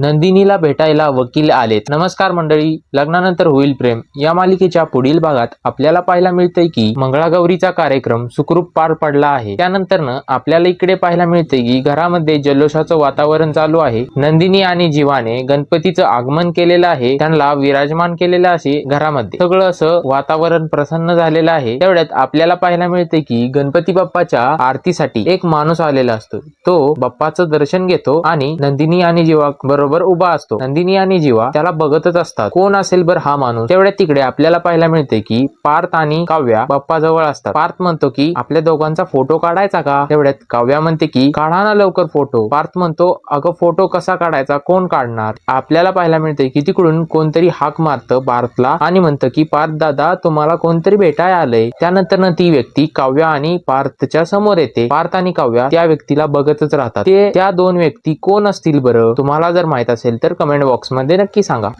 नंदिनीला भेटायला वकील आलेत. नमस्कार मंडळी लग्नानंतर होईल प्रेम. या मालिकेच्या पुढील भागात आपल्याला पाहायला मिळतंय की मंगळागौरीचा कार्यक्रम सुखरूप पार पडला आहे. त्यानंतरनं आपल्याला इकडे पाहायला मिळतंय की घरामध्ये जल्लोषाचं वातावरण चालू आहे. नंदिनी आणि जीवाने गणपतीचं आगमन केलेलं आहे. त्यांना विराजमान केलेलं असे घरामध्ये. सगळं असं वातावरण प्रसन्न झालेलं आहे. तेवढ्यात आपल्याला पाहायला मिळते की गणपती बाप्पाच्या आरतीसाठी एक माणूस आलेला असतो. तो बाप्पाचं दर्शन घेतो आणि नंदिनी आणि जीवा बरोबर उभा असतो. नंदिनी आणि जीवा त्याला बघतच असतात. कोण असेल बर हा माणूस? तेवढ्या तिकडे आपल्याला पाहायला मिळते की पार्थ आणि काव्या बाप्पा जवळ असतात. पार्थ म्हणतो की आपल्या दोघांचा फोटो काढायचा का? तेवढ्यात काव्या म्हणते की काढा ना लवकर फोटो. पार्थ म्हणतो अगं फोटो कसा काढायचा? कोण काढणार? आपल्याला पाहायला मिळते की तिकडून कोणतरी हाक मारतं पार्थला आणि म्हणतं की पार्थ दादा तुम्हाला कोणतरी भेटाय आलंय. त्यानंतर ती व्यक्ती काव्या आणि पार्थच्या समोर येते. पार्थ आणि काव्या त्या व्यक्तीला बघतच राहतात. ते त्या दोन व्यक्ती कोण असतील बरं? तुम्हाला जर माहीत असेल तर कमेंट बॉक्समध्ये नक्की सांगा.